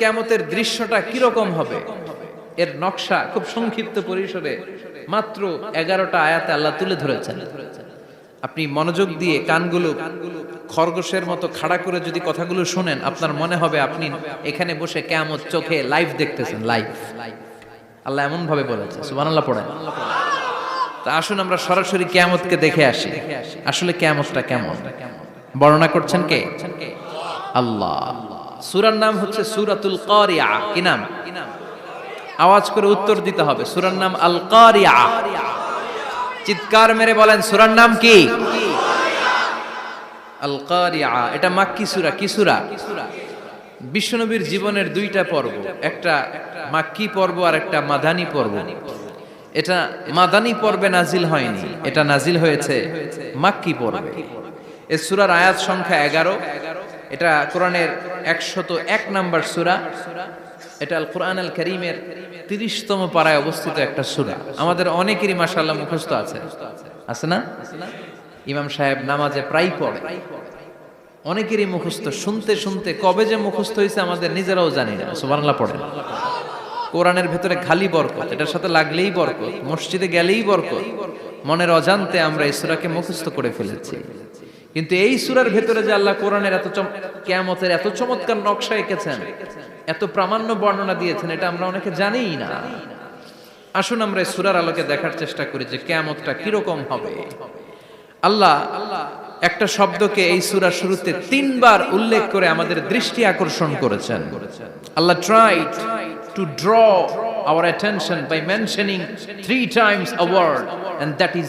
কেমতের দৃশ্যটা কীরকম হবে? এর নকশা খুব সংক্ষিপ্ত পরিসরে মাত্র এগারোটা আয়াতে আল্লাহ তুলে ধরেছেন। আপনি মনোযোগ দিয়ে কানগুলো খরগোশের মতো খাড়া করে যদি কথাগুলো শোনেন, আপনার মনে হবে আপনি এখানে বসে কেমন চোখে লাইভ দেখতেছেন লাইভ আল্লাহ এমন ভাবে বলেছে সুবহানাল্লাহ পড়েন। তা আসুন আমরা সরাসরি কেয়ামতকে দেখে আসি। আসলে কেয়ামতটা কেমন? বর্ণনা করছেন কে? আল্লাহ আল্লাহ। সূরার নাম হচ্ছে সূরাতুল কারিয়া। কি নাম? আওয়াজ করে উত্তর দিতে হবে। সুরার নাম আল কারিয়া। চিৎকার মেরে বলেন, সুরার নাম কি? আল কারিয়া। এটা মাক্কি সূরা। কি সূরা? বিশ্বনবীর জীবনের দুইটা পর্ব। একটা মাক্কি পর্ব আর একটা মাদানী পর্ব। এটা মাদানী পর্বে নাজিল হয়নি। এটা নাজিল হয়েছে মাক্কি পর্বে। এ সূরার আয়াত সংখ্যা এগারো। এটা কোরআনের একশত এক নাম্বার সুরা। এটা আল কোরআন আল করিমের তিরিশতম পাড়ায় অবস্থিত একটা সুরা। আমাদের অনেকেরই মাশাআল্লাহ মুখস্থ আছে। আছে না? ইমাম সাহেব নামাজে প্রায় পড়ে। অনেকেরই মুখস্থ। শুনতে শুনতে কবে যে মুখস্থ হয়েছে আমাদের নিজেরাও জানি না। সুবহানাল্লাহ পড়ে কোরআনের ভেতরে খালি বরকত। এটার সাথে লাগলেই বরকত। মসজিদে গেলেই বরকত। মনের অজান্তে আমরা এই সূরাকে মুখস্থ করে ফেলেছি। কিন্তু এই সুরার ভেতরে যে আল্লাহ কোরআনের এত কিয়ামতের এত চমৎকার নকশা এঁকেছেন, এত প্রামাণ্য বর্ণনা দিয়েছেন, এটা আমরা অনেকে জানিই না। আসুন আমরা এই সুরার আলোকে দেখার চেষ্টা করি যে কিয়ামতটা কীরকম হবে। আল্লাহ একটা শব্দকে এই সুরার শুরুতে তিনবার উল্লেখ করে আমাদের দৃষ্টি আকর্ষণ করেছেন। Allah tried to draw our attention by mentioning three times a word, and that is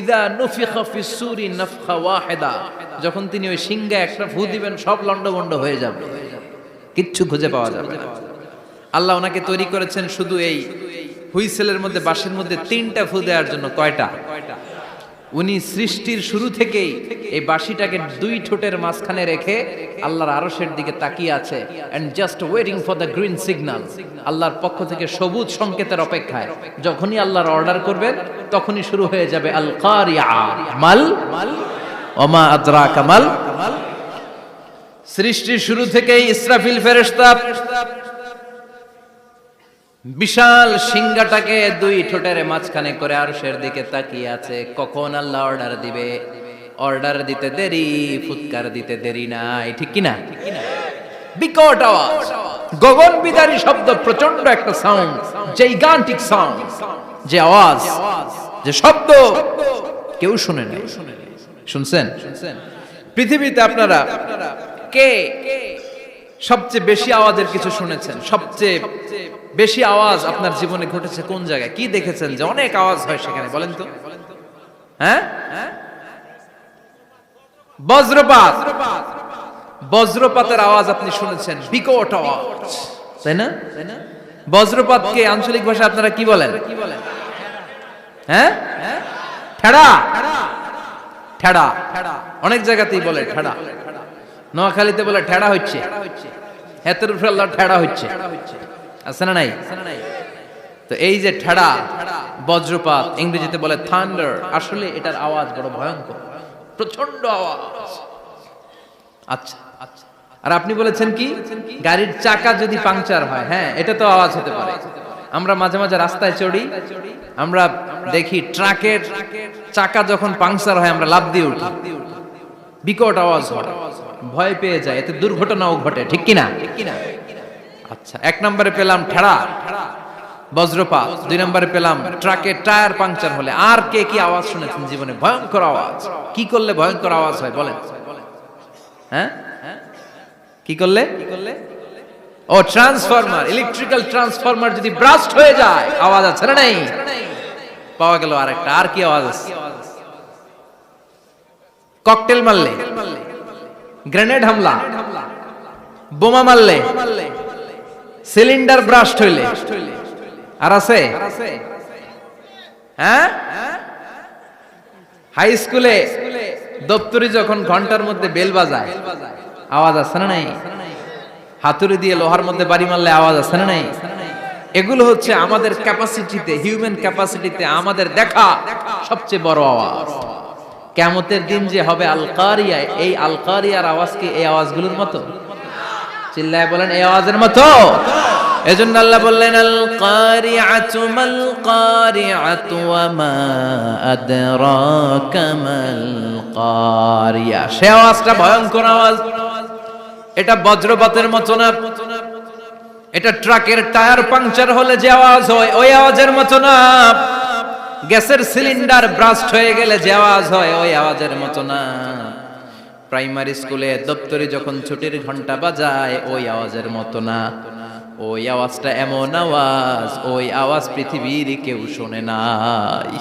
ইদা যখন তিনি ওই সিংহে একটা ফু দিবেন, সব লন্ডভন্ড হয়ে যাবে। কিচ্ছু খুঁজে পাওয়া যাবে আল্লাহ ওনাকে তৈরি করেছেন শুধু এই হুইসেলের মধ্যে, বাঁশের মধ্যে তিনটা ফু দেওয়ার জন্য কয়টা? উনি সৃষ্টির শুরু থেকেই এই বাঁশিটাকে দুই ঠোঁটের মাঝখানে রেখে আল্লাহর আরশের দিকে তাকিয়ে আছে and just waiting for the green signal আল্লাহর পক্ষ থেকে সবুজ সংকেতের অপেক্ষায়। যখনই আল্লাহর অর্ডার করবেন, তখনই শুরু হয়ে যাবে আল কারিয়া মাল, ওমা আদ্রা কামাল সৃষ্টির শুরু থেকেই ইসরাফিল ফেরেশতা বিশাল সিংহাটাকে দুই ঠোঁটের মাঝখানে করে আরশের দিকে তাকিয়ে আছে। কখন আল্লাহ অর্ডার দিবে? অর্ডার দিতে দেরি, ফুৎকার দিতে দেরি নাই, ঠিক কি না বিকট আওয়াজ। গগন বিদারী শব্দ প্রচণ্ড একটা সাউন্ড যে গান্টিক সাউন্ড যে আওয়াজ, যে শব্দ কেউ শুনে নাই। শুনছেন? পৃথিবীতে আপনারা কে? সবচেয়ে বেশি আওয়াজের কিছু শুনেছেন? সবচেয়ে বেশি আওয়াজ আপনার জীবনে ঘটেছে কোন জায়গায়? কি দেখেছেন যে অনেক আওয়াজ হয় সেখানে? বলেন তো। হ্যাঁ? বজ্রপাত। বজ্রপাতের আওয়াজ আপনি শুনেছেন? বিকট আওয়াজ। তাই না? বজ্রপাতকে আঞ্চলিক ভাষা আপনারা কি বলেন? হ্যাঁ? ঠেড়া। ঠেড়া। অনেক জায়গাতেই বলে ঠেড়া। নোয়াখালীতে বলে ঠেড়া হচ্ছে। হেতের উপরে আল্লাহ ঠেড়া হচ্ছে। আছে না নাই? তো এই যে ঠেড়া, বজ্রপাত, ইংরেজিতে বলে থান্ডার আসলে এটার আওয়াজ বড় ভয়ঙ্কর। প্রচণ্ড আওয়াজ। আচ্ছা। আর আপনি বলেছেন কি? গাড়ির চাকা যদি পাংচার হয় হ্যাঁ এটা তো আওয়াজ হতে পারে। আমরা মাঝে মাঝে রাস্তায় চড়ি, আমরা দেখি ট্রাকের চাকা যখন পাংচার হয়, আমরা লাভ দিয়ে উঠি। বিকট আওয়াজ হয়। ভয় পেয়ে যায়, এতে দুর্ঘটনাও ঘটে, ঠিক কিনা? আচ্ছা এক নম্বরে পেলাম ঠেড়া, বজ্রপাত। দুই নম্বরে পেলাম ট্রাকের টায়ার পাংচার হলে। আর কে কি আওয়াজ শুনেছেন জীবনে? ভয়ঙ্কর আওয়াজ। কি করলে ভয়ঙ্কর আওয়াজ হয়, বলেন। হ্যাঁ? কি করলে? ও, ট্রান্সফরমার, ইলেকট্রিক্যাল ট্রান্সফরমার যদি ব্রাস্ট হয়ে যায়, আওয়াজ আছে না নেই? পাওয়া গেল আরেকটা। আর কি আওয়াজ আছে? ককটেল মারলে। গ্রেনেড হামলা। বোমা মারলে। সিলিন্ডার ব্রাস্ট হইলে। আর আছে? হ্যাঁ? হাই স্কুলে দপ্তরি যখন ঘণ্টার মধ্যে বেল বাজায়, আওয়াজ আছে না নাই? হাতুড়ি দিয়ে লোহার মধ্যে বাড়ি মারলে আওয়াজ আছে না নাই? এগুলো হচ্ছে আমাদের ক্যাপাসিটিতে হিউম্যান ক্যাপাসিটিতে আমাদের দেখা সবচেয়ে বড় আওয়াজ। কেমতের দিন যে হবে আলকারিয়া, এই আলকারিয়ার আওয়াজ কি এই আওয়াজগুলোর মতো? চিল্লায় বলেন, এই আওয়াজের মতো? এজন্য আল্লাহ বললেন আল কারিআতু মাল কারিআতু ওয়া মা আদরাকা কারিয়া সে আওয়াজটা ভয়ঙ্কর আওয়াজ। এটা বজ্রপাতের মতো না। এটা ট্রাকের টায়ার পাংচার হলে যে আওয়াজ হয়, ওই আওয়াজের মতো না। গ্যাসের সিলিন্ডার ব্রাস্ট হয়ে গেলে যে আওয়াজ হয়, ওই আওয়াজের মতো না। প্রাইমারি স্কুলে দপ্তরে যখন ছুটির ঘণ্টা বাজায়, ওই আওয়াজের মতো না। ওই আওয়াজটা এমন আওয়াজ, ওই আওয়াজ পৃথিবীর কেউ শোনে নাই।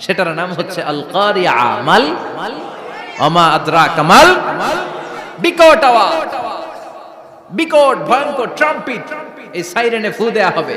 সেটার নাম হচ্ছে আল কারিয়া মাল অমা আদ্রা কামাল। বিকট আওয়াজ। বিকট ভয়ঙ্কর ট্রাম্পিট। এই সাইরেনে ফু দেয়া হবে।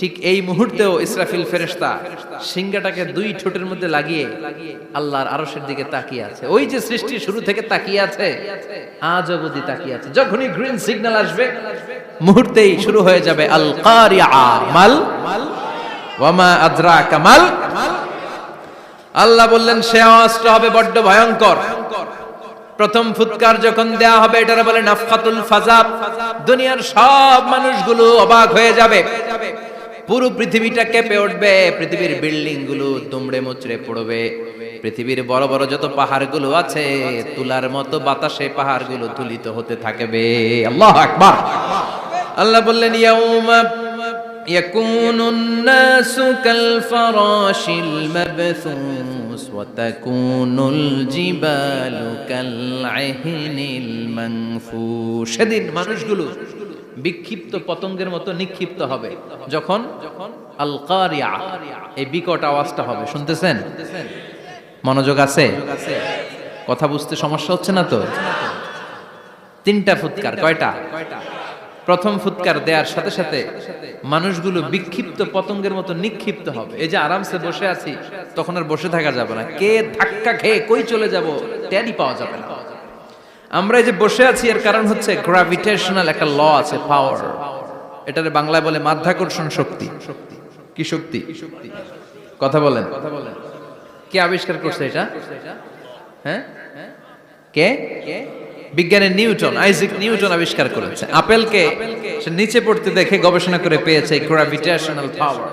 ঠিক এই মুহূর্তেও ইসরাফিল ফেরেশতা সিংহাটাকে দুই ঠোঁটের মধ্যে লাগিয়ে আল্লাহর আরশের দিকে তাকিয়ে আছে। ওই যে সৃষ্টি শুরু থেকে তাকিয়ে আছে, আজ অবধি তাকিয়ে আছে। যখনই গ্রিন সিগন্যাল আসবে, মুহূর্তেই শুরু হয়ে যাবে আল মাল। ওয়ামা আদ্রা কামাল আল্লাহ বললেন, সে আওয়াজটা হবে বড্ড ভয়ঙ্কর। প্রথম ফুৎকার যখন দেয়া হবে, এটার বলে নাফকাতুল ফাজাব। দুনিয়ার সব মানুষগুলো অবাক হয়ে যাবে। পুরো পৃথিবীটা কেঁপে উঠবে পৃথিবীর বিল্ডিং গুলো দুমড়ে মুচড়ে পড়বে পৃথিবীর বড় বড় যত পাহাড়গুলো আছে তুলার মতো বাতাসে পাহাড়গুলো তুলিত হতে থাকবে আল্লাহ আকবার আল্লাহ বললেন ইয়াউমা يكون الناس كالفراش المبثوث وتكون الجبال كالعهن المنفوش সেদিন মানুষগুলো বিক্ষিপ্ত পতঙ্গের মতো নিক্ষিপ্ত হবে। যখন? আল এই বিকট আওয়াজটা হবে। শুনতেছেন? মনোযোগ আছে? কথা বুঝতে সমস্যা হচ্ছে না তো? তিনটা ফুৎকার কয়টা? প্রথম ফুৎকার দেওয়ার সাথে সাথে মানুষগুলো বিক্ষিপ্ত পতঙ্গের মতো নিক্ষিপ্ত হবে। এই যে আরামসে বসে আছি তখন আর বসে থাকা যাবে না। কে ধাক্কা খেয়ে কই চলে যাব? ট্যারি পাওয়া যাবে না। আমরা এই যে বসে আছি, এর কারণ হচ্ছে গ্রাভিটেশনাল একটা ল আছে পাওয়ার এটারে বাংলায় বলে মাধ্যাকর্ষণ শক্তি। কি শক্তি? কথা বলেন। কথা বলেন কে আবিষ্কার করছে এটা? হ্যাঁ? কে? বিজ্ঞানের নিউটন, আইজিক নিউটন আবিষ্কার করেছে। আপেলকে সে নিচে পড়তে দেখে গবেষণা করে পেয়েছে গ্রাভিটেশনাল পাওয়ার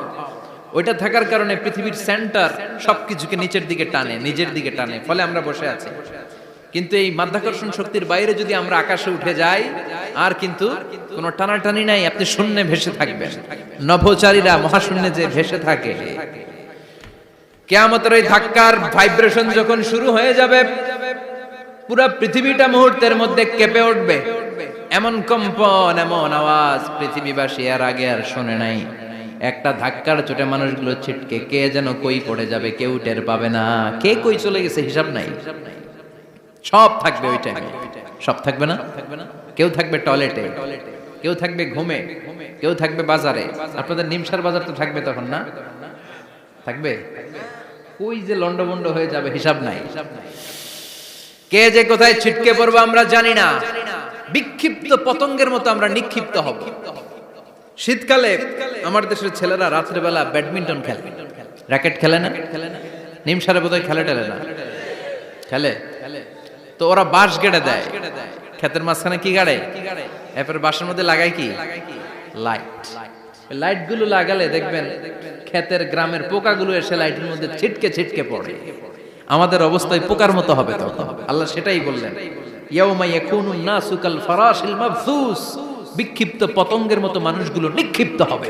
ওইটা থাকার কারণে পৃথিবীর সেন্টার সবকিছুকে নিচের দিকে টানে, নিজের দিকে টানে। ফলে আমরা বসে আছি। কিন্তু এই মাধ্যাকর্ষণ শক্তির বাইরে যদি আমরা আকাশে উঠে যাই, আর কিন্তু কোনো টানাটানি নাই, আপনি শূন্যে ভেসে থাকবেন। নভোচারীরা মহাশূন্যে যে ভেসে থাকে। কেয়ামতের ওই ধাক্কার ভাইব্রেশন যখন শুরু হয়ে যাবে, পুরো পৃথিবীটা মুহূর্তের মধ্যে কেঁপে উঠবে। এমন কম্পন, এমন আওয়াজ পৃথিবীবাসী আর আগে আর শোনে নাই। একটা ধাক্কার চোটে মানুষগুলো ছিটকে, কে যেন কই পড়ে যাবে, কেউ টের পাবে না। কে কই চলে গেছে, হিসাব নাই। সব থাকবে ওই টাইমে সব থাকবে না? কেউ থাকবে টয়লেটে, কেউ থাকবে ঘুমে, কেউ থাকবে বাজারে। আপনাদের নিমসার বাজার তো থাকবে তখন না? থাকবে? ওই যে লন্ডভন্ড হয়ে যাবে, হিসাব নাই। কে যে কোথায় ছিটকে পড়ব আমরা জানি না। বিক্ষিপ্ত পতঙ্গের মতো আমরা নিক্ষিপ্ত হব। শীতকালে আমার দেশের ছেলেরা রাত্রেবেলা ব্যাডমিন্টন খেলে। র্যাকেট খেলে না? নিমসারে বোধহয় খেলে টেলে না। খেলে খেলে? তো ওরা বাঁশ গেড়ে দেয়। ক্ষেতের মাঝখানে কি গাড়ে? এরপরে বাঁশের মধ্যে লাগায় কি? লাইট লাইটগুলো লাগালে দেখবেন ক্ষেতের গ্রামের পোকাগুলো এসে লাইটের মধ্যে ছিটকে ছিটকে পড়ে। আমাদের অবস্থায় পোকার মতো হবে তখন। আল্লাহ সেটাই বললেন। বিক্ষিপ্ত পতঙ্গের মতো মানুষগুলো নিক্ষিপ্ত হবে।